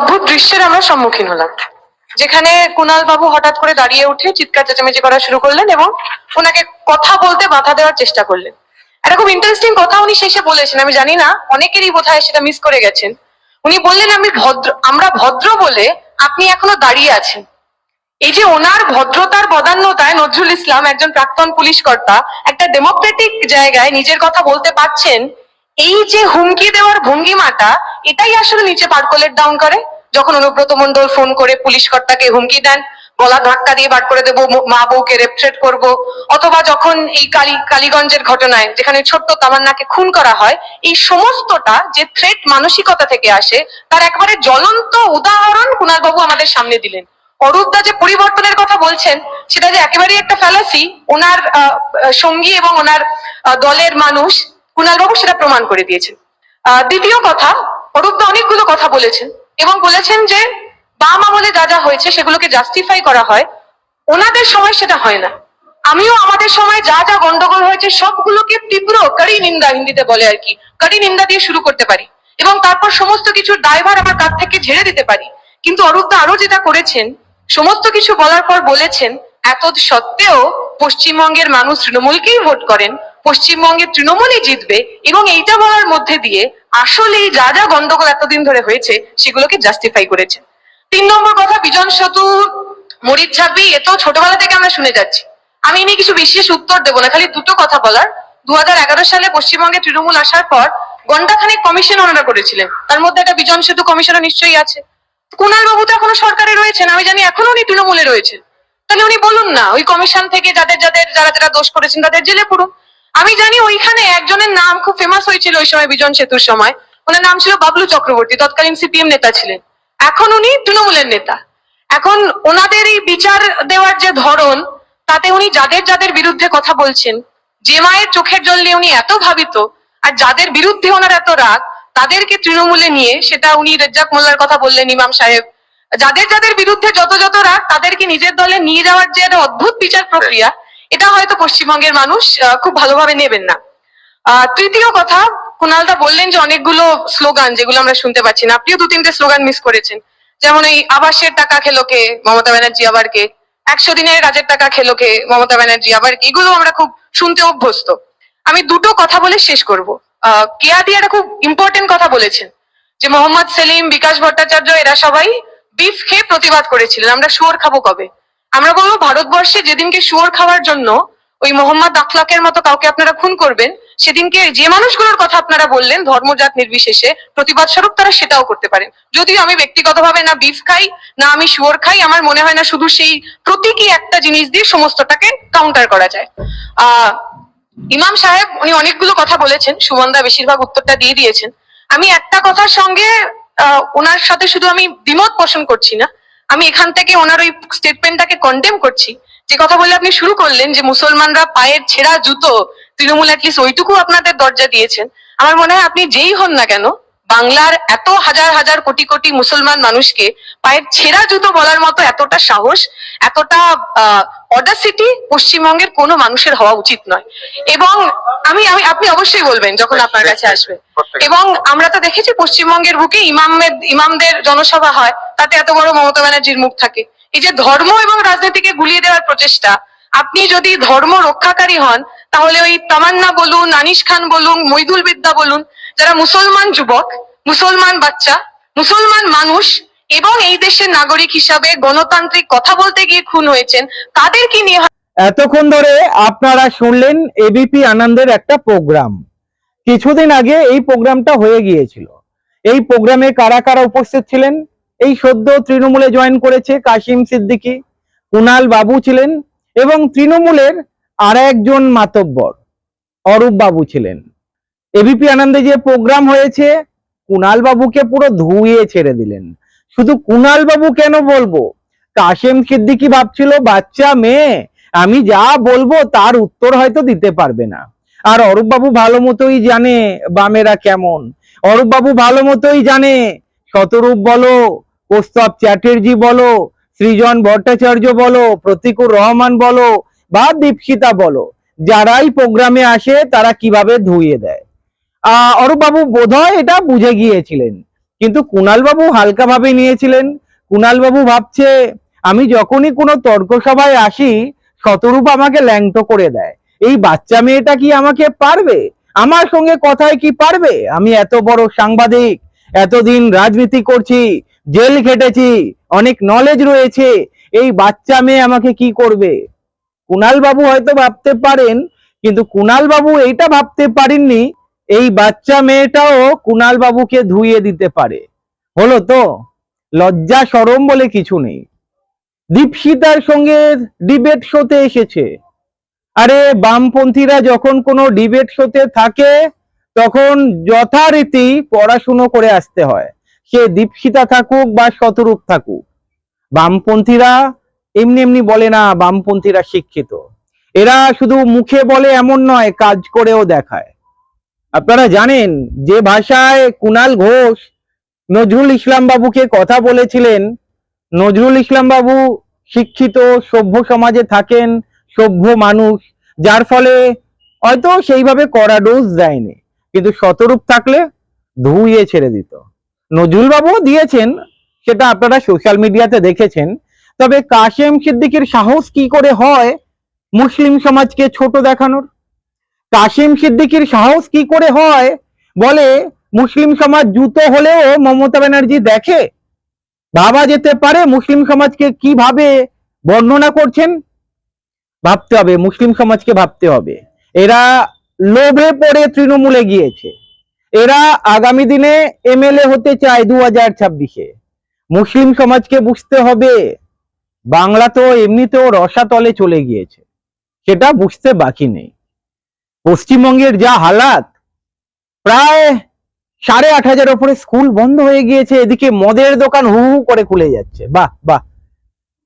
অদ্ভুত দৃশ্যের আমরা সম্মুখীন হলাম। যেখানে কুণাল বাবু হঠাৎ করে দাঁড়িয়ে উঠে চিৎকার চেঁচামেচি করা শুরু করলেন এবং ওনাকে কথা বলতে বাধা দেওয়ার চেষ্টা করলেন। একটা খুব ইন্টারেস্টিং কথা উনি শেষে বলেছেন, আমি জানি না, অনেকেরই বোধহয় সেটা মিস করে গেছেন। উনি বললেন, আমি ভদ্র, আমরা ভদ্র বলে আপনি এখনও দাঁড়িয়ে আছেন। এই যে ওনার ভদ্রতার বদান্যতায় নজরুল ইসলাম একজন প্রাক্তন পুলিশ কর্তা একটা ডেমোক্রেটিক জায়গায় নিজের কথা বলতে পারছেন এই যে হুমকি দেওয়ার ভঙ্গিমাটা, এটাই আসলে নিচে পার্কলেট ডাউন করে। যখন অনুব্রত মন্ডল ফোন করে পুলিশ কর্তাকে হুমকি দেন, গলা ধাক্কা দিয়ে বার করে দেবো, মা বউকে রেপথ্রেট করব, অথবা যখন এই কালী, কালীগঞ্জের ঘটনায় যেখানে ছোট্ট তামান্নাকে খুন করা হয়, এই সমস্তটা যে থ্রেট মানসিকতা থেকে আসে, তার একবারে জ্বলন্ত উদাহরণ কুণাল বাবু আমাদের সামনে দিলেন। অরূপদা যে পরিবর্তনের কথা বলছেন, সেটা যে একেবারেই একটা ফ্যালাসি ওনার সঙ্গী এবং ওনার দলের মানুষ কুণাল বাবু সেটা প্রমাণ করে দিয়েছেন। দ্বিতীয় কথা, অরূপদা অনেকগুলো কথা বলেছেন এবং বলেছেন যে, বাম আমলে যা যা হয়েছে সেগুলোকে জাস্টিফাই করা হয়। ওনাদের সময় সেটা হয় না। আমিও আমাদের সময় যা যা গন্ডগোল হয়েছে সবগুলোকে তীব্র কড়ি নিন্দা হিন্দিতে বলে আর কি, কড়ি নিন্দা দিয়ে শুরু করতে পারি এবং তারপর সমস্ত কিছুর দায়ভার আমার কাছ থেকে ঝেড়ে দিতে পারি। কিন্তু অরূপদা আরও যেটা করেছেন, সমস্ত কিছু বলার পর বলেছেন এত সত্ত্বেও পশ্চিমবঙ্গের মানুষ তৃণমূলকেই ভোট করেন। পশ্চিমবঙ্গে তৃণমূলই জিতবে এবং এইটা বলার মধ্যে দিয়ে আসলেই যা যা গন্ডগোল এতদিন ধরে হয়েছে সেগুলোকে জাস্টিফাই করেছেন তিন নম্বর কথা, বিজন সেতু, মরিচ ছাপি, এ তো ছোটবেলা থেকে আমরা শুনে যাচ্ছি। আমি এ কিছু বিশেষ উত্তর দেবো না, খালি দুটো কথা বলার। দু হাজার এগারো সালে পশ্চিমবঙ্গে তৃণমূল আসার পর ঘন্টাখানেক কমিশন ওনারা করেছিলেন। তার মধ্যে একটা বিজন সেতু কমিশনও নিশ্চয়ই আছে। কুণাল বাবু তো এখনও সরকারে রয়েছেন, আমি জানি এখনও উনি তৃণমূলে রয়েছেন। তাহলে উনি বলুন না, ওই কমিশন থেকে যাদের যাদের, যারা যারা দোষ করেছেন তাদের জেলে পুরো আমি জানি ওইখানে একজনের নাম খুব ফেমাস হয়েছিল ওই সময় বিজন সেতুর সময়। ওনার নাম ছিল বাবলু চক্রবর্তী, তৎকালীন সিপিএম নেতা ছিলেন। এখন উনি তৃণমূলের নেতা। এখন ওনাদের এই বিচার দেওয়ার যে ধরন, তাতে উনি যাদের যাদের বিরুদ্ধে কথা বলছেন, যে মায়ের চোখের জল নিয়ে উনি এত ভাবিত, আর যাদের বিরুদ্ধে ওনার এত রাগ, তাদেরকে তৃণমূলে নিয়ে সেটা উনি রেজ্জাক মোল্লার কথা বললেন ইমাম সাহেব, যাদের যাদের বিরুদ্ধে যত যত রাগ, তাদেরকে নিজের দলে নিয়ে যাওয়ার যে একটা অদ্ভুত বিচার প্রক্রিয়া এটা হয়তো পশ্চিমবঙ্গের মানুষ খুব ভালোভাবে নেবেন না। তৃতীয় কথা কুণালদা বললেন যে অনেকগুলো স্লোগান যেগুলো আমরা শুনতে পাচ্ছি না। আপনিও দু তিনটে স্লোগান মিস করেছেন। যেমন এই আবাসের টাকা খেলো কে, মমতা ব্যানার্জি আবার কে? একশো দিনের কাজের টাকা খেলো কে, মমতা ব্যানার্জি আবার কে? এগুলো আমরা খুব শুনতে অভ্যস্ত। আমি দুটো কথা বলে শেষ করব। কেয়াদি একটা খুব ইম্পর্টেন্ট কথা বলেছেন, যে মোহাম্মদ সেলিম, বিকাশ ভট্টাচার্য, এরা সবাই বিফ খেয়ে প্রতিবাদ করেছিলেন। আমরা শুয়োর খাব কবে? আমরা বলব ভারতবর্ষে যেদিনকে শুয়োর খাওয়ার জন্য ওই মোহাম্মদ আখলাকের মতো কাউকে আপনারা খুন করবেন সেদিনকে যে মানুষগুলোর কথা আপনারা বললেন ধর্মজাত নির্বিশেষে প্রতিবাদ স্বরূপ তারা সেটাও করতে পারেন। যদিও আমি ব্যক্তিগতভাবে না বিফ খাই না আমি শুয়োর খাই আমার মনে হয় না শুধু সেই প্রতীকী একটা জিনিস দিয়ে সমস্তটাকে কাউন্টার করা যায়। আহ ইমাম সাহেব উনি অনেকগুলো কথা বলেছেন সুমনদা বেশিরভাগ উত্তরটা দিয়ে দিয়েছেন। আমি একটা কথার সঙ্গে আহ, ওনার সাথে শুধু আমি দ্বিমত পোষণ করছি না আমি এখান থেকে ওনার ওই স্টেটমেন্টটাকে কন্টেম করছি। যে কথা বলে আপনি শুরু করলেন যে মুসলমানরা পায়ের ছেঁড়া জুতো, তৃণমূল অ্যাটলিস্ট ওইটুকু আপনাদের দরজা দিয়েছেন। আমার মনে হয় আপনি যেই হন না কেন বাংলার এত হাজার হাজার কোটি কোটি মুসলমান মানুষকে পায়ের ছেঁড়া জুতো বলার মতো এতটা সাহস, এতটা অডাসিটি পশ্চিমবঙ্গের কোনো মানুষের হওয়া উচিত নয়। এবং আমি আমি, আপনি অবশ্যই বলবেন যখন আপনার কাছে আসবে। এবং আমরা তো দেখেছি পশ্চিমবঙ্গের বুকে ইমামের ইমামদের জনসভা হয়, তাতে এত বড় মমতা ব্যানার্জির মুখ থাকে। এই যে ধর্ম এবং রাজনীতিকে গুলিয়ে দেওয়ার প্রচেষ্টা, আপনি যদি ধর্ম রক্ষাকারী হন, তাহলে ওই তামান্না বলুন, আনিস খান বলুন, মইদুল বিদ্যা বলুন যারা মুসলমান যুবক, মুসলমান বাচ্চা, মুসলমান মানুষ এবং এই দেশের নাগরিক হিসাবে গণতান্ত্রিক কথা বলতে গিয়ে খুন হয়েছেন, তাদেরকে নিয়ে এতক্ষণ ধরে আপনারা শুনলেন এবিপি আনন্দের একটা প্রোগ্রাম। কিছুদিন আগে এই প্রোগ্রামটা হয়ে গিয়েছিল। এই প্রোগ্রামে কারা কারা উপস্থিত ছিলেন? এই সদ্য তৃণমূলে জয়েন করেছে কাশিম সিদ্দিকী, কুনাল বাবু ছিলেন এবং তৃণমূলের আর একজন মাতব্বর, অরূপ বাবু ছিলেন। এবিপি আনন্দে যে প্রোগ্রাম হয়েছে, কুনাল বাবুকে পুরো ধুয়ে ছেড়ে দিলেন। শুধু কুনাল বাবু কেন বলব? কাশেম সিদ্দিকী ভাবছিল, বাচ্চা, মেয়ে, আমি যা বলব তার উত্তর হয়তো দিতে পারবে না। আর অরূপ বাবু ভালো মতোই জানে বামেরা কেমন। অরূপ বাবু ভালো মতোই জানে, শতরূপ বলো, প্রস্তাব চ্যাটার্জি বলো, সৃজন ভট্টাচার্য বলো, প্রতিকুর রহমান বলো, বা দীপশিতা বলো। যারাই প্রোগ্রামে আসে, তারা কীভাবে ধুইয়ে দেয়? আহ অরূপ বাবু বোধহয় এটা বুঝে গিয়েছিলেন। কিন্তু কুণাল বাবু হালকা ভাবে নিয়েছিলেন। কুণাল বাবু ভাবছে, আমি যখনই কোনো তর্ক সভায় আসি, শতরূপ আমাকে ল্যাংটো করে দেয়। এই বাচ্চা মেয়েটা কি আমাকে পারবে? আমার সঙ্গে কথায় কি পারবে? আমি এত বড় সাংবাদিক, এতদিন রাজনীতি করছি, জেল খেটেছি, অনেক নলেজ রয়েছে। এই বাচ্চা মেয়ে আমাকে কি করবে? কুণাল বাবু হয়তো ভাবতে পারেন, কিন্তু কুণাল বাবু এইটা ভাবতে পারেননি এই বাচ্চা মেয়েটাও কুণাল বাবুকে ধুইয়ে দিতে পারে। হলো তো? লজ্জা সরম বলে কিছু নেই। দীপশিতার সঙ্গে ডিবেট শোতে এসেছে। আরে, বামপন্থীরা যখন কোনো ডিবেট শোতে থাকে, তখন যথারীতি পড়াশুনো করে আসতে হয়। সে দীপশিতা থাকুক বা শতরূপ থাকুক। বামপন্থীরা এমনি এমনি বলে না, বামপন্থীরা শিক্ষিত। এরা শুধু মুখে বলে এমন নয়, কাজ করেও দেখায়। আপনারা জানেন যে ভাষায় কুনাল ঘোষ নজরুল ইসলাম বাবুকে কথা বলেছিলেন। নজরুল ইসলাম বাবু শিক্ষিত, সভ্য সমাজে থাকেন, সভ্য মানুষ, যার ফলে হয়তো সেইভাবে কড়া ডোজ দেয়নি। কিন্তু শতরূপ থাকলে ধুইয়ে ছেড়ে দিত। নজরুল বাবুও দিয়েছেন, সেটা আপনারা সোশ্যাল মিডিয়াতে দেখেছেন। তবে কাশেম সিদ্দিকের সাহস কি করে হয় মুসলিম সমাজকে ছোট দেখানোর? কাশেম সিদ্দিকির সাহস কি করে হয়? বলে, মুসলিম সমাজ জুতো হলেও মমতা ব্যানার্জি দেখে। ভাবা যেতে পারে মুসলিম সমাজকে কীভাবে বর্ণনা করছেন? ভাবতে হবে, মুসলিম সমাজকে ভাবতে হবে। এরা লোভে পড়ে তৃণমূলে গিয়েছে। এরা আগামী দিনে এমএলএ হতে চায় দু হাজার ছাব্বিশে। মুসলিম সমাজকে বুঝতে হবে, বাংলা তো এমনিতেও রসাতলে চলে গিয়েছে। সেটা বুঝতে বাকি নেই। পশ্চিমবঙ্গের যা হালাত, প্রায় সাড়ে আট হাজার ওপরে স্কুল বন্ধ হয়ে গিয়েছে, এদিকে মদের দোকান হু হু করে খুলে যাচ্ছে। বাহ বাহ।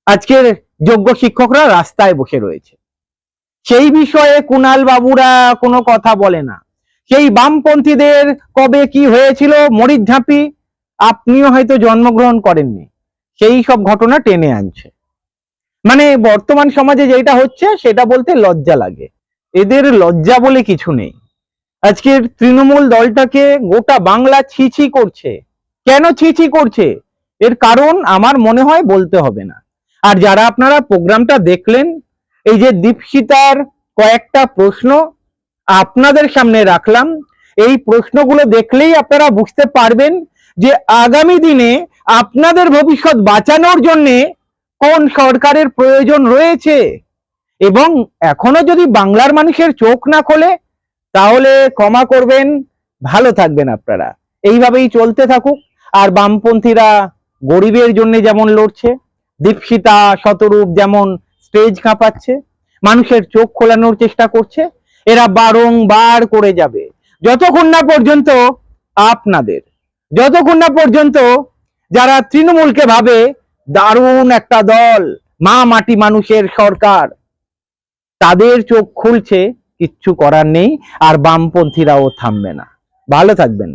আজকের যোগ্য শিক্ষকরা রাস্তায় বসে রয়েছে। সেই বিষয়ে কুনাল বাবুরা কোনো কথা বলে না। সেই বামপন্থীদের কবে কি হয়েছিল, মরিচ ঝাঁপি, আপনিও হয়তো জন্মগ্রহণ করেননি। সেই সব ঘটনা টেনে আনছে। মানে বর্তমান সমাজে যেটা হচ্ছে, সেটা বলতে লজ্জা লাগে। এদের লজ্জা বলে কিছু নেই। আজকের তৃণমূল দলটাকে গোটা বাংলা ছিছি করছে। কেন ছিছি করছে? এর কারণ আমার মনে হয় বলতে হবে না। আর যারা আপনারা প্রোগ্রামটা দেখলেন, এই যে দীপশিতার কয়েকটা প্রশ্ন আপনাদের সামনে রাখলাম। এই প্রশ্নগুলো দেখলেই আপনারা বুঝতে পারবেন যে আগামী দিনে আপনাদের ভবিষ্যৎ বাঁচানোর জন্যে কোন সরকারের প্রয়োজন রয়েছে। এবং এখনও যদি বাংলার মানুষের চোখ না খোলে, তাহলে ক্ষমা করবেন, ভালো থাকবেন আপনারা। এইভাবেই চলতে থাকুক। আর বামপন্থীরা গরিবের জন্য যেমন লড়ছে, দীপশিতা, শতরূপ যেমন স্টেজ কাঁপাচ্ছে, মানুষের চোখ খোলানোর চেষ্টা করছে, এরা বারংবার করে যাবে। যতক্ষণ না পর্যন্ত আপনাদের, যতক্ষণ না পর্যন্ত যারা তৃণমূলকে ভাবে, দারুণ একটা দল, মা মাটি মানুষের সরকার তাদের চোখ খুলছে কিচ্ছু করার নেই আর বামপন্থীরাও থামবে না। ভালো থাকবেন।